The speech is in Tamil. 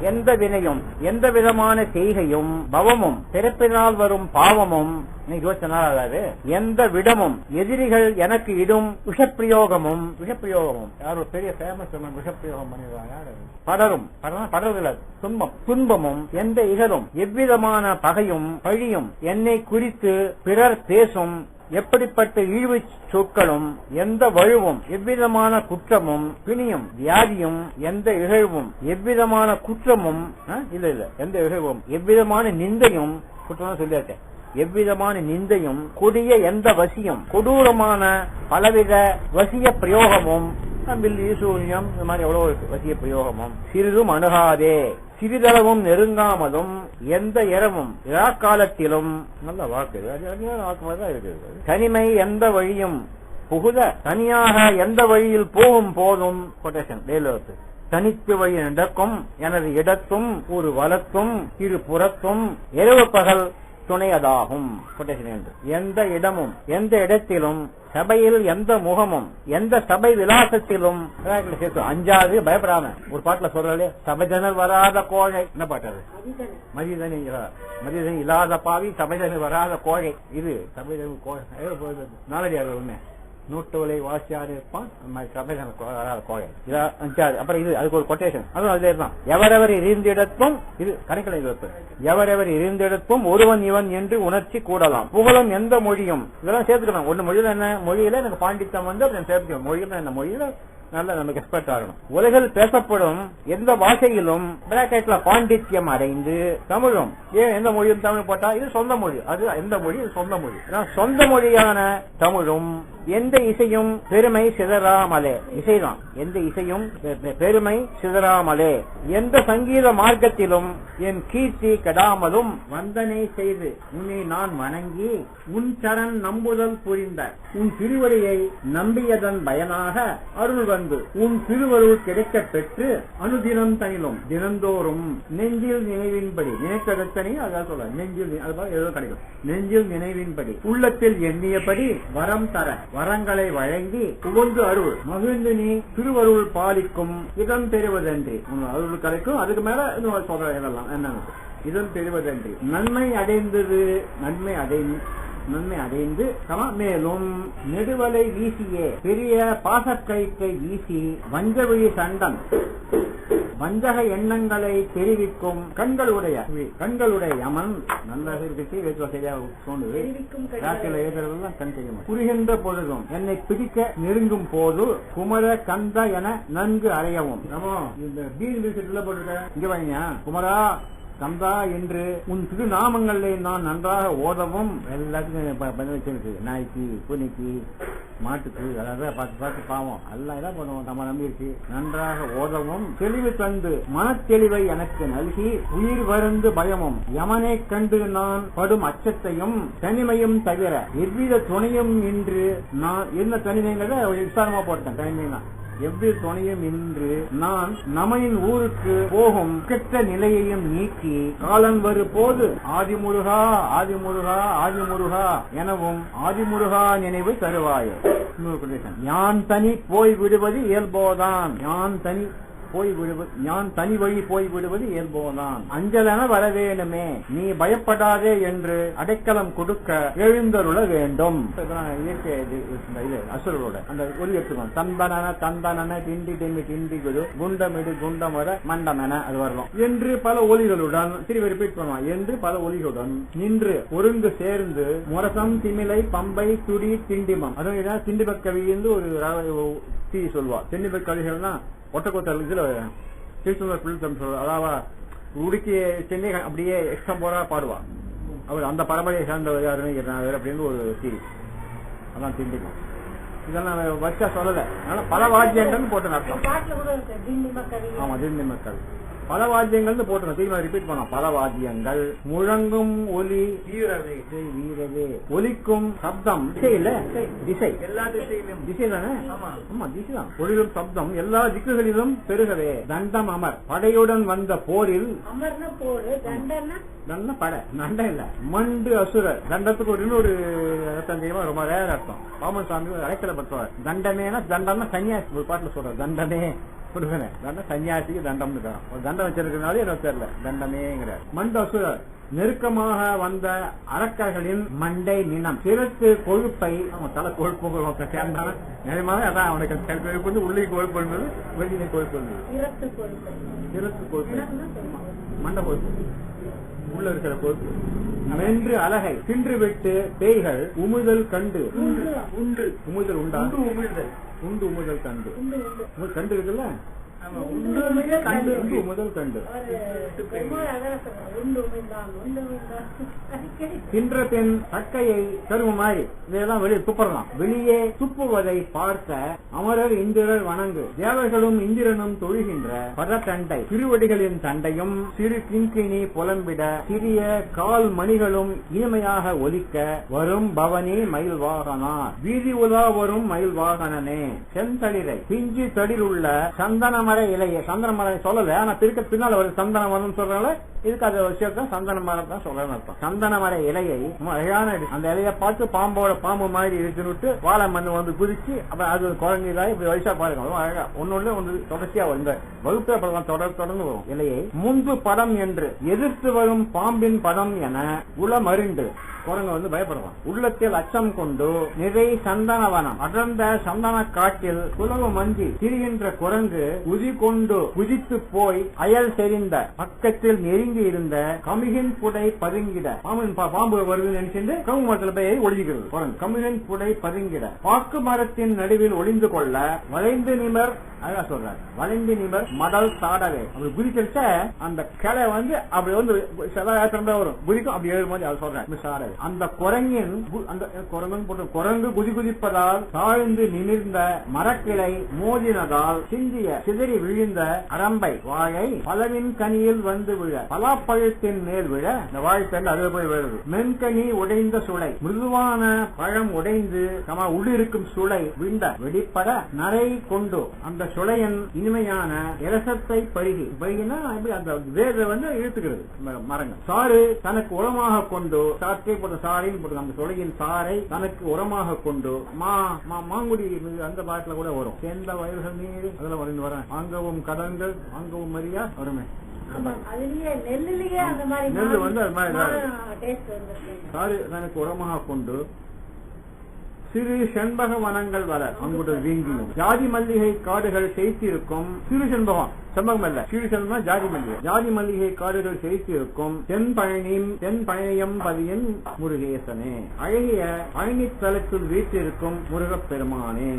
எந்த வினையும் எந்த விதமான செய்கையும் பவமும் பிறப்பினால் வரும் பாவமும் நீ யோசிச்ச ஆகாது எந்த விடமும் எதிரிகள் எனக்கு இடும் விஷப்பிரயோகமும் விஷப்பிரயோகமும். யார் ஒரு பெரிய ஃபேமஸ் விஷப்பிரயோகம் பண்ணிடுவாங்க படரும். படரும் துன்பம். துன்பமும் எந்த இகலும் எவ்விதமான பகையும் பழியும் என்னை குறித்து பிறர் பேசும் எப்படிப்பட்ட இழிவு சொற்களும் எந்த வலுவும் எவ்விதமான குற்றமும் பிணியும் வியாதியும் எந்த இகழ்வும் எவ்விதமான குற்றமும் ஆ, இல்ல இல்ல எந்த இகழ்வும் எவ்விதமான நிந்தையும் குற்றம் சொல்லியாச்சேன் எவ்விதமான நிந்தையும் கொடிய எந்த வசியம் கொடூரமான பலவித வசிய பிரயோகமும் வில்லி ஈசூன்யம் இந்த மாதிரி எவ்வளவு வசிய பிரயோகமும். சிறிதும் அணுகாதே. சிறிதளவும் நெருங்காமலும் எந்த இரவும் காலத்திலும். நல்ல வாக்கு இது. அது வாக்கு மாதிரி தான் இருக்குது. தனிமை எந்த வழியும் புகுத தனியாக எந்த வழியில் போகும் போதும் கொட்டேஷன் டெய்லர்த்து தனித்து வழி நடக்கும் எனது இடத்தும் ஒரு வலத்தும் இரு புறத்தும் இரவு பகல் துணையதாகும். எந்த இடமும் எந்த இடத்திலும் சபையில் எந்த முகமும் எந்த சபை விலாசத்திலும் அஞ்சாவது சேர்த்து பயப்படாம ஒரு பாட்டுல சொல்றாரு சபைஜனர் வராத கோழை. என்ன பாட்டாரு அது? மதியதனி மதியதனி இல்லாத பாவி சபைஜனர் வராத கோழை. இது சபைஜன கோழை. நாளடியார் உண்மை நூட்டோலை வாசியார் இருப்பான். அந்த கோயில். சபைஜனர் கோ- அப்புறம் இது அதுக்கு ஒரு கொட்டேஷன் அதுவும் அதுல தான் எவரவர் இருந்திடத்தும் இது கணக்கில் இருப்பு எவரவர் இருந்திடத்தும் ஒருவன் இவன் என்று உணர்ச்சி கூடலாம். புகழும் எந்த மொழியும். இதெல்லாம் சேர்த்துக்கணும். ஒன்னு மொழியில என்ன? மொழியில எனக்கு பாண்டித்தம் வந்து அதை சேர்த்துக்கணும். மொழியில என்ன? மொழியில நல்ல நமக்கு எக்ஸ்பர்ட் ஆகணும். உலகில் பேசப்படும் எந்த பாஷையிலும் பிராக்கெட்ல பாண்டித்யம் அடைந்து தமிழும். ஏன் எந்த மொழியும் தமிழ் போட்டா? இது சொந்த மொழி. அது எந்த மொழி? இது சொந்த மொழி. சொந்த மொழியான தமிழும் எந்த இசையும் பெருமை சிதறாமலே. இசைதான். எந்த இசையும் பெருமை சிதறாமலே. எந்த சங்கீத மார்க்கத்திலும் என் கீர்த்தி கெடாமலும் வந்தனை செய்து உன்னை நான் வணங்கி உன் சரண் நம்புதல் புரிந்த உன் திருவடியை நம்பியதன் பயனாக அருள் வந்து உன் திருவருள் கிடைக்க பெற்று அனுதினம் தனிலும் தினந்தோறும் நெஞ்சில் நினைவின்படி நினைத்ததனை அதான் சொல்ல நெஞ்சில் நி- ஏதோ கிடைக்கும் நெஞ்சில் நினைவின்படி உள்ளத்தில் எண்ணியபடி வரம் தர வரங்களை வழங்கி புகழ்ந்து அருள். மகிழ்ந்து நீ திருவருள் பாலிக்கும் இடம் பெறுவதன்றி. அருள் கிடைக்கும் அதுக்கு மேல சொல்ற இதெல்லாம் என்னன்னு? இதம் பெறுவதன்றி. நன்மை அடைந்தது நன்மை அடை நன்மை அடைந்து சம மேலும் நெடுவலை வீசியே. பெரிய பாசக்கயிற்றை வீசி வஞ்சவழி சண்டன். வஞ்சக எண்ணங்களை தெரிவிக்கும் கண்களுடைய கண்களுடைய யமன் நல்ல ஏற்றுறதெல்லாம் கண் தெரியும். புரிகின்ற பொழுதும் என்னை பிடிக்க நெருங்கும் போது குமர கந்த என நன்கு அறையவும். நம்ம இந்த பீர் வீசுல போட்டுருக்க. இங்க வாங்க குமரா கந்தா என்று உன் திருநாமங்களை நான் நன்றாக ஓதவும் எல்லாத்துக்கும் ப- நாய்க்கு புனிக்கு மாட்டுக்கு அதாவது பார்த்து பார்த்து பாவம். எல்லாம் என்ன பண்ணுவோம். நம்ம நம்பியிருக்கு. நன்றாக ஓதவும் தெளிவு தந்து மனத்தெளிவை எனக்கு நல்கி உயிர் வருந்து பயமும் யமனை கண்டு நான் படும் அச்சத்தையும் தனிமையும் தவிர எவ்வித துணையும் இன்று நான் என்ன தனிமைங்கிறத விசாரமா போட்டேன். தனிமைனா. எவ்வித துணையும் இன்று நான் நமையின் ஊருக்கு போகும் கெட்ட நிலையையும் நீக்கி காலன் வரு போது ஆதிமுருகா ஆதிமுருகா ஆதிமுருகா எனவும் ஆதிமுருகா நினைவு தருவாய் யான் தனி போய் விடுவது இயல்போதான். யான் தனி போய் விடுவது ஞான் தனி வழி போய் விடுவது இயல்போதான். அஞ்சலென வரவேணுமே நீ பயப்படாதே என்று அடைக்கலம் கொடுக்க எழுந்தருள வேண்டும். இயற்கை அசுரோட அந்த ஒலி எடுத்துக்கணும் தந்தனன தந்தனன திண்டி திண்டி திண்டி குரு குண்டமிடு வர மண்டமென அது வரலாம். என்று பல ஒலிகளுடன் திரும்பி ரிப்பீட் பண்ணுவான் என்று பல ஒலிகளுடன் நின்று ஒருங்கு சேர்ந்து முரசம் திமிலை பம்பை துடி திண்டிமம். அதுவும் திண்டிபக்கவி என்று ஒரு தீ சொல்வா திண்டிபக்கவிகள்னா கவிகள்னா ஒட்டக்கோத்தல் இதுல திருச்செந்தூர் பிள்ளைத்தம் சொல்ற அதாவது உடுக்கி சென்னை அப்படியே எக்ஸ்டம்போரா பாடுவா. அவர் அந்த பரம்பரையை சேர்ந்தவர் யாருன்னு அப்படின்னு ஒரு சீரிஸ் அதான் திண்டிக்கும் இதெல்லாம் வச்சா சொல்லல. அதனால பல வாத்தியங்கள்னு போட்டு மக்கள் ஆமா திண்டி மக்கள் பல வாத்தியங்கள்னு போட்டுருங்க. திரும்ப ரிப்பீட் பண்ணோம் பல வாத்தியங்கள். முழங்கும் ஒலி. வீரவே. வீரவே. ஒலிக்கும் சப்தம். திசை இல்ல? திசை எல்லா திசையிலும். திசை தானே? ஆமா. திசை தான். ஒளிரும் சப்தம். எல்லா திக்குகளிலும் பெருகவே. தண்டம் அமர். படையுடன் வந்த போரில். அமர்னா போடு தண்டன்னா தண்ட படை. நண்டம் இல்ல. மண்டு அசுரர். தண்டத்துக்கு ஒரு இன்னொரு அர்த்தம் தெரியுமா? ரொம்ப ரேர் அர்த்தம். பாமன் சாமி அழைக்கல பட்டுவார் தண்டமேனா தண்டம்னா சன்னியாசி ஒரு பாட்டுல சொல்ற தண்டமே புரியுதுனே தண்டம் சன்னியாசிக்கு தண்டம் இருக்கான் ஒரு தண்டம் வச்சிருக்கிறதுனால எனக்கு தெரியல. தண்டமேங்கிற மண்டசுரர் நெருக்கமாக வந்த அரக்கர்களின் மண்டை நினம் சிறுத்து கொழுப்பை அவன் தலை கொழுப்பு சேர்ந்தான நிஜமாக அதான் அவனுக்கு வந்து உள்ளே கொழுப்பு இருந்தது வெளியே கொழுப்பு இருந்தது கொழுப்பு. சிறுத்து கொழுப்பு. கொழுப்பு. மண்டை கொழுப்பு. உள்ள இருக்கிற கொழுப்பு மென்று அழகை தின்று விட்டு பேய்கள் உமுதல் கண்டு. உண்டு. உண்டு. உமுதல் உண்டா? உண்டு உமிழ்தல். உண்டு உமுதல் கண்டு. கண்டு இருக்குல்ல? தின்ற பெண் சக்கையை தருமாய். இதெல்லாம் வெளியே வெளியே துப்புவதை பார்த்த அமரர் இந்திரர் வணங்கு. தேவர்களும் இந்திரனும் தொழுகின்ற பதத்தண்டை திருவடிகளின் தண்டையும் சிறு கிங்கினி புலம்பிட சிறிய கால் மணிகளும் இனிமையாக ஒலிக்க வரும் பவனி மயில் வாகனா வீதி உலா வரும் மயில் வாகனனே செந்தளிரை. பிஞ்சு தடில் உள்ள சந்தனமர இலைய சந்தன மரம் சொல்லல. ஆனா திருக்க பின்னால வருது. சந்தன மரம் சொல்றாங்க இதுக்கு அது விஷயத்த சந்தன மரம் தான் சொல்றேன்னு அர்த்தம். சந்தன மர இலையை அழகான அந்த இலைய பார்த்து பாம்போட பாம்பு மாதிரி இருக்குன்னு வாழை மண் வந்து குதிச்சு அப்ப அது குழந்தைதான் இப்படி வயசா பாருங்க. அழகா. ஒன்னொன்னு ஒன்று தொடர்ச்சியா வரும். இந்த வகுப்பு படம் தொடர் தொடர்ந்து வரும். இலையை முன்பு படம் என்று எதிர்த்து வரும் பாம்பின் படம் என உளமறிந்து குரங்கு வந்து பயப்படுவான். உள்ளத்தில் அச்சம் கொண்டு நிறை சந்தனவனம் அடர்ந்த சந்தன காட்டில் குலவு மஞ்சி திரிகின்ற குரங்கு குதி கொண்டு குதித்து போய் அயல் செறிந்த பக்கத்தில் நெருங்கி இருந்த கமிகின் புடை பதுங்கிட பாம்பு வருது நினைச்சிட்டு கமுகு மரத்தில் போய் ஒழிஞ்சுக்கிறது கமிகின் புடை பதுங்கிட. பாக்கு மரத்தின் நடுவில் ஒளிந்து கொள்ள வளைந்து நிமர் அழகா சொல்றாரு. வளைந்து நிபர் மடல் சாடவே அப்படி குதிச்சிருச்ச அந்த கிளை வந்து அப்படி வந்து சில ஏற்றம் வரும். குதிக்கும் அப்படி ஏழு மாதிரி அவர் சொல்றாரு. சாடவே அந்த குரங்கின் அந்த குரங்கு போட்டு குரங்கு குதி குதிப்பதால் தாழ்ந்து நிமிர்ந்த மரக்கிளை மோதினதால் சிந்திய சிதறி விழுந்த அரம்பை வாழை பலவின் கனியில் வந்து விழ பலாப்பழத்தின் மேல் விழ இந்த வாழைத்தண்டு அது போய் விழுது. மென்கனி உடைந்த சுளை மிருதுவான பழம் உடைந்து கமா உள்ளிருக்கும் சுளை விண்ட வெளிப்பட நரை கொண்டு அந்த சுளையன் இனிமையான இரசத்தை பருகி பருகினா இப்படி அந்த வேதை வந்து இழுத்துக்கிறது மரங்கள். சாறு தனக்கு உரமாக கொண்டு சாற்றை போட்ட சாறைன்னு போட்டு அந்த சுளையின் சாறை தனக்கு உரமாக கொண்டு மா மா- மாங்குடி அந்த பாட்டுல கூட வரும். சேர்ந்த வயல்கள் நீர் அதெல்லாம் வரைந்து வரேன் வாங்கவும் கடன்கள் வாங்கவும் மரியா வருமே நெல்லு வந்து அது மாதிரி சாறு தனக்கு உரமாக கொண்டு சிறு செண்பக வனங்கள் வர அங்குட்டு வீங்கியும் ஜாதி மல்லிகை காடுகள் செய்திருக்கும் சிறு செண்பகம் செண்பகம் அல்ல சிறு செண்பகம் ஜாதி மல்லிகை. ஜாதி மல்லிகை காடுகள் செய்திருக்கும் தென்பழனியும் தென்பழனியம் பதியன் முருகேசனே. அழகிய அயனித்தலத்தில் வீட்டிருக்கும் முருகப் பெருமானே.